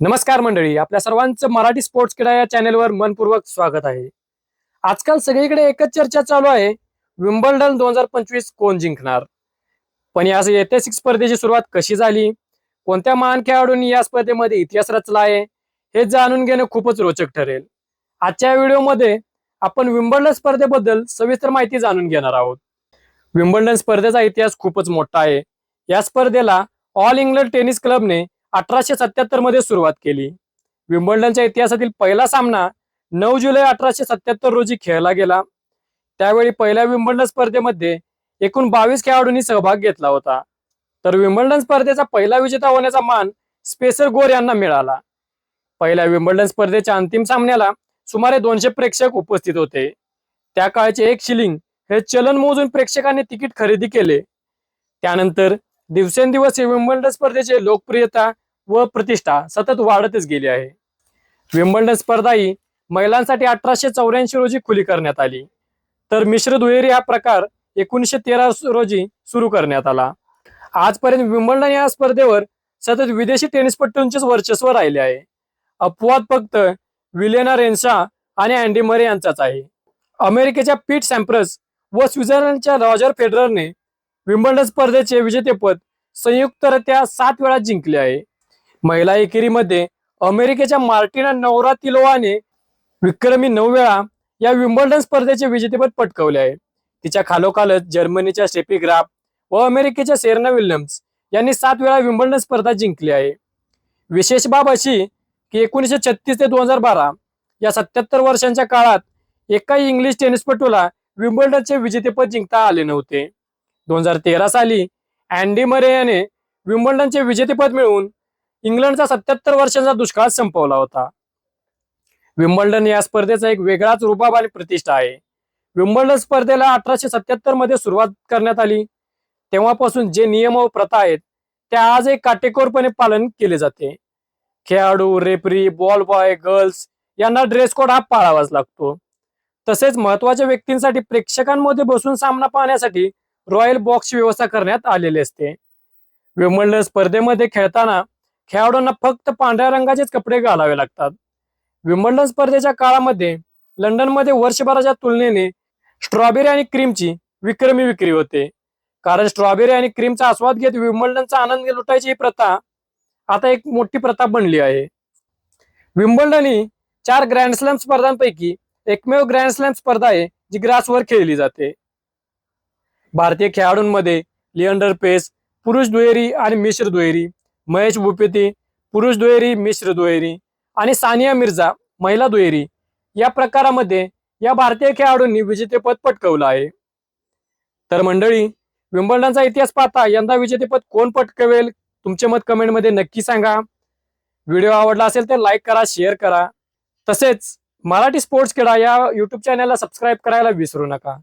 नमस्कार मंडळी आपल्या सर्वांचं मराठी स्पोर्ट्स क्रीडा या चॅनेलवर मनपूर्वक स्वागत आहे. आजकाल सगळीकडे एकच चर्चा चालू आहे विम्बल्डन दोन हजार पंचवीस कोण जिंकणार? पण या ऐतिहासिक स्पर्धेची सुरुवात कशी झाली? कोणत्या महान खेळाडूंनी या स्पर्धेमध्ये इतिहास रचला आहे? हे जाणून घेणं खूपच रोचक ठरेल. आजच्या व्हिडिओमध्ये आपण विम्बल्डन स्पर्धेबद्दल सविस्तर माहिती जाणून घेणार आहोत. विम्बल्डन स्पर्धेचा इतिहास खूपच मोठा आहे. या स्पर्धेला ऑल इंग्लंड टेनिस क्लबने अठराशे सत्याहत्तरमध्ये सुरुवात केली. विम्बल्डनच्या इतिहासातील पहिला सामना नऊ जुलै अठराशे सत्याहत्तर रोजी खेळला गेला. त्यावेळी पहिल्या विम्बल्डन स्पर्धेमध्ये एकूण बावीस खेळाडूंनी सहभाग घेतला होता. तर विम्बल्डन स्पर्धेचा पहिला विजेता होण्याचा मान स्पेसर गोर यांना मिळाला. पहिल्या विम्बल्डन स्पर्धेच्या अंतिम सामन्याला सुमारे दोनशे प्रेक्षक उपस्थित होते. त्या काळचे एक शिलिंग हे चलन मोजून प्रेक्षकांनी तिकीट खरेदी केले. त्यानंतर दिवसेंदिवस विम्बल्डन स्पर्धेची लोकप्रियता व प्रतिष्ठा सतत वाढतच गेली आहे. विम्बल्डन स्पर्धा ही महिलांसाठी अठराशे चौऱ्याऐंशी रोजी खुली करण्यात आली. तर मिश्र दुहेरी हा प्रकार एकोणीसशे तेरा रोजी सुरू करण्यात आला. आजपर्यंत विम्बल्डन या स्पर्धेवर सतत विदेशी टेनिसपटूंचेच वर्चस्व राहिले आहे. अपवाद फक्त विलेना रेन्सा आणि अँडी मरे यांचाच आहे. अमेरिकेच्या पीट सॅम्प्रस व स्वित्झर्लंडच्या रॉजर फेडररने विम्बल्डन स्पर्धेचे विजेतेपद संयुक्तरित्या सात वेळा जिंकले आहे. महिला एकेरीमध्ये अमेरिकेच्या मार्टिना नवरातिलोवाने विक्रमी नऊ वेळा या विम्बल्डन स्पर्धेचे विजेतेपद पटकावले आहे. तिच्या खालोखालच जर्मनीच्या स्टेपी ग्राफ व अमेरिकेच्या सेरना विल्यम्स यांनी सात वेळा विम्बल्डन स्पर्धा जिंकली आहे. विशेष बाब अशी की एकोणीसशे छत्तीस ते दोन हजार बारा या सत्याहत्तर वर्षांच्या काळात एकाही इंग्लिश टेनिसपटूला विम्बल्डनचे विजेतेपद जिंकता आले नव्हते. दोन हजार तेरा साली अँडी मरे याने विम्बल्डनचे विजेतेपद मिळवून इंग्लंडचा सत्याहत्तर वर्षांचा दुष्काळ संपवला होता. विम्बल्डन या स्पर्धेचा एक वेगळाच रुबाब आणि प्रतिष्ठा आहे. विम्बल्डन स्पर्धेला अठराशे सत्याहत्तरमध्ये सुरुवात करण्यात आली. तेव्हापासून जे नियम व प्रथा आहेत त्या आजही काटेकोरपणे पालन केले जाते. खेळाडू रेफरी बॉल बॉय गर्ल्स यांना ड्रेस कोड हा पाळावाच लागतो. तसेच महत्त्वाच्या व्यक्तींसाठी प्रेक्षकांमध्ये बसून सामना पाहण्यासाठी रॉयल बॉक्सची व्यवस्था करण्यात आलेली असते. विम्बल्डन स्पर्धेमध्ये खेळताना खेळाडूंना फक्त पांढऱ्या रंगाचेच कपडे घालावे लागतात. विम्बल्डन स्पर्धेच्या काळामध्ये लंडनमध्ये वर्षभराच्या तुलनेने स्ट्रॉबेरी आणि क्रीमची विक्रमी विक्री होते. कारण स्ट्रॉबेरी आणि क्रीमचा आस्वाद घेत विम्बल्डनचा आनंद लुटायची ही प्रथा आता एक मोठी प्रथा बनली आहे. विम्बल्डन ही चार ग्रँड स्लॅम स्पर्धांपैकी एकमेव ग्रँड स्लॅम स्पर्धा आहे जी ग्रासवर खेळली जाते. भारतीय खेळाडूंमध्ये लिअंडर पेस पुरुष दुहेरी आणि मिश्र दुहेरी महेश भूपेती पुरुष दुहेरी मिश्र दुहेरी आणि सानिया मिर्झा महिला दुहेरी. या प्रकारामध्ये या भारतीय खेळाडूंनी विजेतेपद पटकवलं आहे. तर मंडळी विम्बल्डनचा इतिहास पाहता यंदा विजेतेपद कोण पटकवेल तुमचे मत कमेंटमध्ये नक्की सांगा. व्हिडिओ आवडला असेल तर लाईक करा शेअर करा. तसेच मराठी स्पोर्ट्स खेळा या युट्यूब चॅनलला सबस्क्राईब करायला विसरू नका.